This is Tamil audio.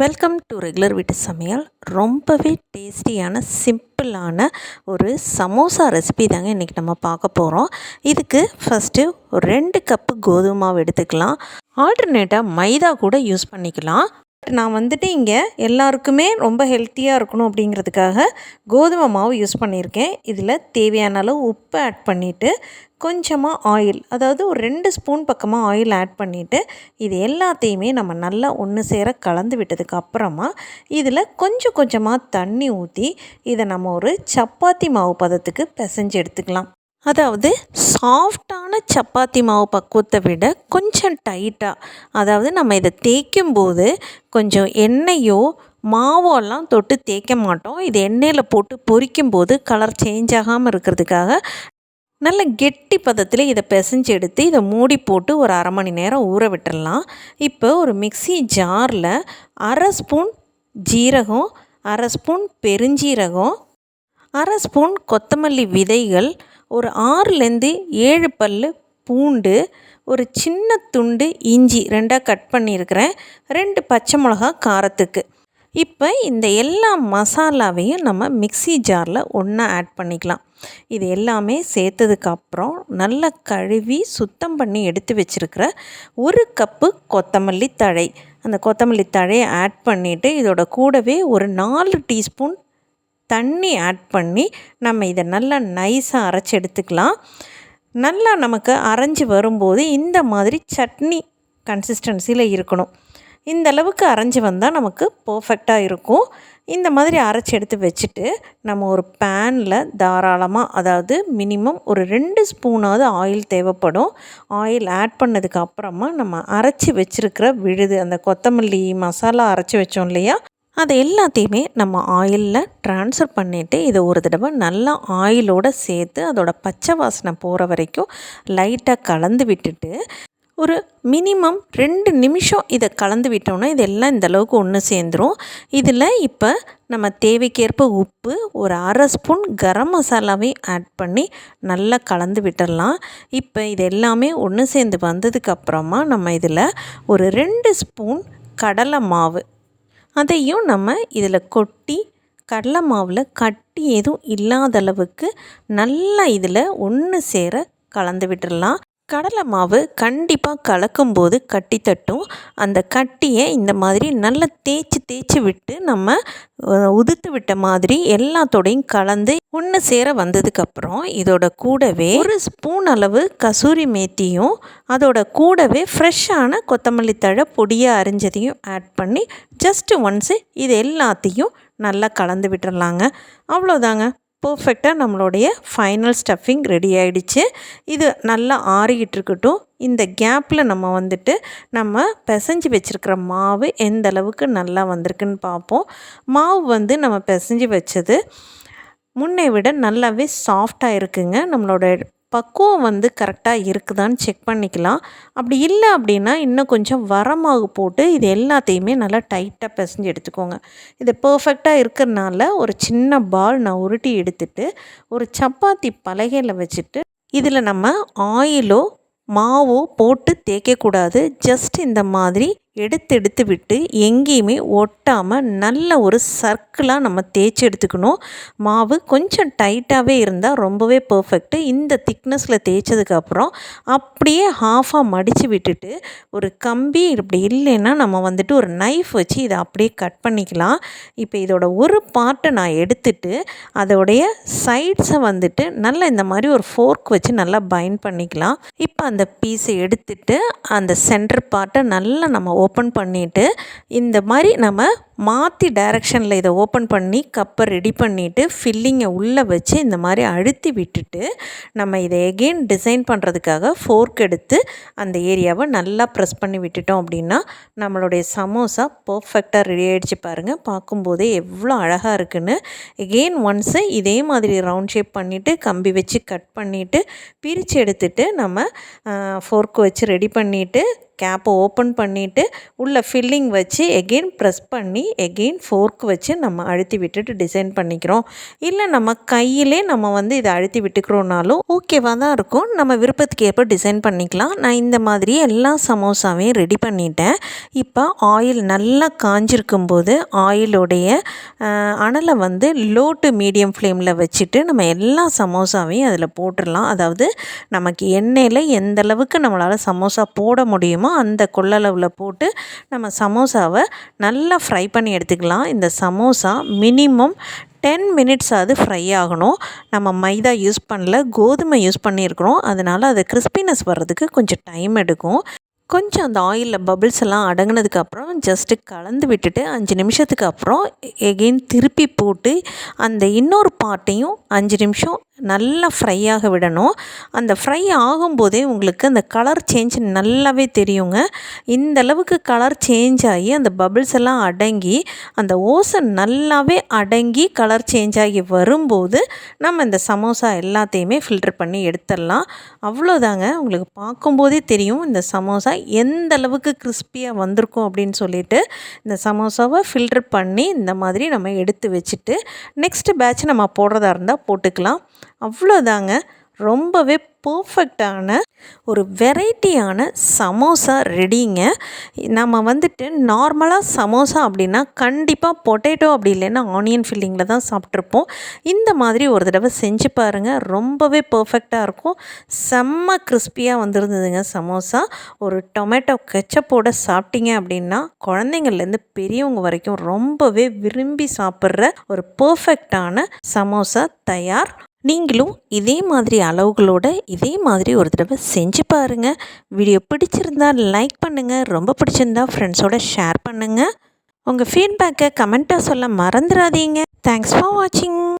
வெல்கம் டு ரெகுலர் வீட்டு சமையல் ரொம்பவே டேஸ்டியான சிம்பிளான ஒரு சமோசா ரெசிபி தாங்க இன்றைக்கி நம்ம பார்க்க போகிறோம் இதுக்கு ஃபஸ்ட்டு ரெண்டு கப்பு கோதுமை மாவு எடுத்துக்கலாம். ஆல்டர்னேட்டாக மைதா கூட யூஸ் பண்ணிக்கலாம். நான் வந்துட்டு இங்கே எல்லாருக்குமே ரொம்ப ஹெல்த்தியாக இருக்கணும் அப்படிங்கிறதுக்காக கோதுமை மாவு யூஸ் பண்ணியிருக்கேன். இதில் தேவையான அளவு உப்பு ஆட் பண்ணிவிட்டு கொஞ்சமாக ஆயில் அதாவது ஒரு ரெண்டு ஸ்பூன் பக்கமாக ஆயில் ஆட் பண்ணிவிட்டு இது எல்லாத்தையுமே நம்ம நல்லா ஒன்று சேர கலந்து விட்டதுக்கு அப்புறமா இதில் கொஞ்சம் கொஞ்சமாக தண்ணி ஊற்றி இதை நம்ம ஒரு சப்பாத்தி மாவு பதத்துக்கு பிசைஞ்சு எடுத்துக்கலாம். அதாவது சாஃப்டான சப்பாத்தி மாவு பக்குவத்தை விட கொஞ்சம் டைட்டாக அதாவது நம்ம இதை தேய்க்கும் போது கொஞ்சம் எண்ணெயோ மாவோலாம் தொட்டு தேய்க்க மாட்டோம். இது எண்ணெயில் போட்டு பொரிக்கும் போது கலர் சேஞ்ச் ஆகாமல் இருக்கிறதுக்காக நல்ல கெட்டி பதத்தில் இதை பிசைஞ்சு எடுத்து இதை மூடி போட்டு ஒரு அரை மணி நேரம் ஊற விட்டுடலாம். இப்போ ஒரு மிக்சி ஜாரில் அரை ஸ்பூன் ஜீரகம் அரை ஸ்பூன் பெருஞ்சீரகம் அரை ஸ்பூன் கொத்தமல்லி விதைகள் ஒரு ஆறுலேருந்து ஏழு பல் பூண்டு ஒரு சின்ன துண்டு இஞ்சி ரெண்டாக கட் பண்ணியிருக்கிறேன். ரெண்டு பச்சை மிளகா காரத்துக்கு. இப்போ இந்த எல்லா மசாலாவையும் நம்ம மிக்சி ஜாரில் ஒன்றா ஆட் பண்ணிக்கலாம். இது எல்லாமே சேர்த்ததுக்கப்புறம் நல்லா கழுவி சுத்தம் பண்ணி எடுத்து வச்சுருக்கிற ஒரு கப்பு கொத்தமல்லி தழை. அந்த கொத்தமல்லி தழையை ஆட் பண்ணிவிட்டு இதோட கூடவே ஒரு நாலு டீஸ்பூன் தண்ணி ஆட் பண்ணி நம்ம இதை நல்லா நைஸாக அரைச்சி எடுத்துக்கலாம். நல்லா நமக்கு அரைஞ்சி வரும்போது இந்த மாதிரி சட்னி கன்சிஸ்டன்சியில் இருக்கணும். இந்த அளவுக்கு அரைஞ்சி வந்தால் நமக்கு பர்ஃபெக்டாக இருக்கும். இந்த மாதிரி அரைச்சி எடுத்து வச்சுட்டு நம்ம ஒரு பேனில் தாராளமாக அதாவது மினிமம் ஒரு ரெண்டு ஸ்பூனாவது ஆயில் தேவைப்படும். ஆயில் ஆட் பண்ணதுக்கு அப்புறமா நம்ம அரைச்சி வச்சுருக்கிற விழுது அந்த கொத்தமல்லி மசாலா அரைச்சி வச்சோம் இல்லையா? அதை எல்லாத்தையுமே நம்ம ஆயிலில் ட்ரான்ஸ்ஃபர் பண்ணிவிட்டு இதை ஒரு தடவை நல்லா ஆயிலோடு சேர்த்து அதோட பச்சை வாசனை போகிற வரைக்கும் லைட்டாக கலந்து விட்டுட்டு ஒரு மினிமம் ரெண்டு நிமிஷம் இதை கலந்து விட்டோன்னா இதெல்லாம் இந்தளவுக்கு ஒன்று சேர்ந்துடும் இதில் இப்போ நம்ம தேவைக்கேற்ப உப்பு ஒரு அரை ஸ்பூன் கரம் மசாலாவையும் ஆட் பண்ணி நல்லா கலந்து விட்டுடலாம் இப்போ இது எல்லாமே ஒன்று சேர்ந்து வந்ததுக்கப்புறமா நம்ம இதில் ஒரு ரெண்டு ஸ்பூன் கடலை மாவு அதையும் நம்ம இதில் கொட்டி கடலை மாவில் கட்டி எதுவும் இல்லாத அளவுக்கு நல்லா இதில் ஒன்று சேர கலந்து விட்டுடலாம். கடலை மாவு கண்டிப்பாக கலக்கும்போது கட்டி தட்டும். அந்த கட்டியை இந்த மாதிரி நல்லா தேய்ச்சி தேய்ச்சி விட்டு நம்ம உதுத்து விட்ட மாதிரி எல்லாத்தோடையும் கலந்து ஒன்று சேர வந்ததுக்கப்புறம் இதோட கூடவே ஒரு ஸ்பூன் அளவு கசூரி மேத்தியும் அதோட கூடவே ஃப்ரெஷ்ஷான கொத்தமல்லி தழை பொடியாக அரிஞ்சதையும் ஆட் பண்ணி ஜஸ்ட்டு ஒன்ஸு இது எல்லாத்தையும் நல்லா கலந்து விட்டுறலாங்க. அவ்வளோதாங்க. பர்ஃபெக்டாக நம்மளுடைய ஃபைனல் ஸ்டஃபிங் ரெடி ஆகிடுச்சு இது நல்லா ஆறிக்கிட்டு இருக்கட்டும். இந்த கேப்பில் நம்ம வந்துட்டு நம்ம பிசைஞ்சு வச்சுருக்கிற மாவு எந்த அளவுக்கு நல்லா வந்திருக்குன்னு பார்ப்போம். மாவு வந்து நம்ம பிசைஞ்சு வச்சது முன்னை விட நல்லாவே சாஃப்டாக இருக்குங்க. நம்மளோட பக்குவம் வந்து கரெக்டாக இருக்குதான்னு செக் பண்ணிக்கலாம். அப்படி இல்லை அப்படின்னா இன்னும் கொஞ்சம் வரமாகு போட்டு இது எல்லாத்தையுமே நல்லா டைட்டாக பிசைஞ்சு எடுத்துக்கோங்க. இது பர்ஃபெக்டாக இருக்கிறனால ஒரு சின்ன பால் நான் உருட்டி எடுத்துட்டு ஒரு சப்பாத்தி பலகையில் வச்சுட்டு இதில் நம்ம ஆயிலோ மாவோ போட்டு தேய்க்கக்கூடாது. ஜஸ்ட் இந்த மாதிரி எடுத்து எடுத்து விட்டு எங்கேயுமே ஒட்டாமல் நல்ல ஒரு சர்க்கிளாக நம்ம தேய்ச்சி எடுத்துக்கணும். மாவு கொஞ்சம் டைட்டாகவே இருந்தால் ரொம்பவே பர்ஃபெக்ட்டு இந்த திக்னஸில் தேய்ச்சதுக்கப்புறம் அப்படியே ஹாஃபாக மடித்து விட்டுட்டு ஒரு கம்பி இப்படி இல்லைன்னா நம்ம வந்துட்டு ஒரு நைஃப் வச்சு இதை அப்படியே கட் பண்ணிக்கலாம். இப்போ இதோட ஒரு பார்ட்டை நான் எடுத்துட்டு அதோடைய சைட்ஸை வந்துட்டு நல்லா இந்த மாதிரி ஒரு ஃபோர்க் வச்சு நல்லா பைண்ட் பண்ணிக்கலாம். இப்போ அந்த பீஸை எடுத்துட்டு அந்த சென்டர் பார்ட்டை நல்லா நம்ம ஓப்பன் பண்ணிவிட்டு இந்த மாதிரி நம்ம மாற்றி டைரெக்ஷனில் இதை ஓப்பன் பண்ணி கப்பை ரெடி பண்ணிவிட்டு ஃபில்லிங்கை உள்ளே வச்சு இந்த மாதிரி அழுத்தி விட்டுட்டு நம்ம இதை எகெயின் டிசைன் பண்ணுறதுக்காக ஃபோர்க் எடுத்து அந்த ஏரியாவை நல்லா ப்ரெஸ் பண்ணி விட்டுட்டோம் அப்படின்னா நம்மளுடைய சமோசா பர்ஃபெக்டாக ரெடி ஆகிடுச்சு பாருங்கள் பார்க்கும்போதே எவ்வளோ அழகாக இருக்குன்னு. எகெயின் ஒன்ஸு இதே மாதிரி ரவுண்ட் ஷேப் பண்ணிவிட்டு கம்பி வச்சு கட் பண்ணிவிட்டு பிரித்து எடுத்துகிட்டு நம்ம ஃபோர்க்கு வச்சு ரெடி பண்ணிவிட்டு கேப்பை ஓப்பன் பண்ணிவிட்டு உள்ளே ஃபில்லிங் வச்சு எகெயின் ப்ரெஸ் பண்ணி எகெயின் ஃபோர்க் வச்சு நம்ம அழுத்தி விட்டுட்டு டிசைன் பண்ணிக்கிறோம். இல்லை நம்ம கையிலே நம்ம வந்து இதை அழுத்தி விட்டுக்கிறோனாலும் ஓகேவாக தான் இருக்கும். நம்ம விருப்பத்துக்கு ஏற்ப டிசைன் பண்ணிக்கலாம். நான் இந்த மாதிரி எல்லா சமோசாவையும் ரெடி பண்ணிட்டேன். இப்போ ஆயில் நல்லா காஞ்சிருக்கும் போது ஆயிலுடைய அனலை வந்து லோ டு மீடியம் ஃப்ளேமில் வச்சுட்டு நம்ம எல்லா சமோசாவையும் அதில் போட்டுடலாம். அதாவது நமக்கு எண்ணெயில் எந்த அளவுக்கு நம்மளால் சமோசா போட முடியுமோ அந்த கொள்ளளவில் போட்டு நம்ம சமோசாவை நல்லா ஃப்ரை பண்ணி எடுத்துக்கலாம். இந்த சமோசா மினிமம் டென் மினிட்ஸ் அது ஃப்ரை ஆகணும். நம்ம மைதா யூஸ் பண்ணல கோதுமை யூஸ் பண்ணியிருக்கிறோம். அதனால் அது கிறிஸ்பினஸ் வர்றதுக்கு கொஞ்சம் டைம் எடுக்கும். கொஞ்சம் அந்த ஆயிலில் பபிள்ஸ் எல்லாம் அடங்கினதுக்கப்புறம் ஜஸ்ட்டு கலந்து விட்டுட்டு அஞ்சு நிமிஷத்துக்கு அப்புறம் எகெயின் திருப்பி போட்டு அந்த இன்னொரு பார்ட்டையும் அஞ்சு நிமிஷம் நல்லா ஃப்ரை ஆக விடணும். அந்த ஃப்ரை ஆகும்போதே உங்களுக்கு அந்த கலர் சேஞ்ச் நல்லாவே தெரியுங்க. இந்த அளவுக்கு கலர் சேஞ்ச் ஆகி அந்த பபிள்ஸ் எல்லாம் அடங்கி அந்த ஓசன் நல்லாவே அடங்கி கலர் சேஞ்ச் ஆகி வரும்போது நம்ம இந்த சமோசா எல்லாத்தையுமே ஃபில்டர் பண்ணி எடுத்துடலாம். அவ்வளோதாங்க. உங்களுக்கு பார்க்கும்போதே தெரியும் இந்த சமோசா எந்த அளவுக்கு கிறிஸ்பியாக வந்திருக்கும் அப்படின்னு சொல்லிட்டு. இந்த சமோசாவை ஃபில்டர் பண்ணி இந்த மாதிரி நம்ம எடுத்து வச்சுட்டு நெக்ஸ்ட்டு பேட்ச் நம்ம போடுறதா இருந்தால் போட்டுக்கலாம். அவ்வளோதாங்க. ரொம்பவே பர்ஃபெக்டான ஒரு வெரைட்டியான சமோசா ரெடிங்க நம்ம வந்துட்டு நார்மலாக சமோசா அப்படின்னா கண்டிப்பாக பொட்டேட்டோ அப்படி இல்லைன்னா ஆனியன் ஃபில்லிங்கில் தான் சாப்பிட்ருப்போம். இந்த மாதிரி ஒரு தடவை செஞ்சு பாருங்கள் ரொம்பவே பர்ஃபெக்டாக இருக்கும். செம்ம கிறிஸ்பியாக வந்துருந்ததுங்க சமோசா. ஒரு டொமேட்டோ கெச்சப்போட சாப்பிட்டீங்க அப்படின்னா குழந்தைங்கள்லேருந்து பெரியவங்க வரைக்கும் ரொம்பவே விரும்பி சாப்பிட்ற ஒரு பர்ஃபெக்டான சமோசா தயார். நீங்களும் இதே மாதிரி அளவுகளோட இதே மாதிரி ஒரு தடவை செஞ்சு பாருங்கள் வீடியோ பிடிச்சிருந்தா லைக் பண்ணுங்கள் ரொம்ப பிடிச்சிருந்தா ஃப்ரெண்ட்ஸோட ஷேர் பண்ணுங்கள் உங்கள் ஃபீட்பேக்கை கமெண்ட்டாக சொல்ல மறந்துடாதீங்க. தேங்க்ஸ் ஃபார் வாட்சிங்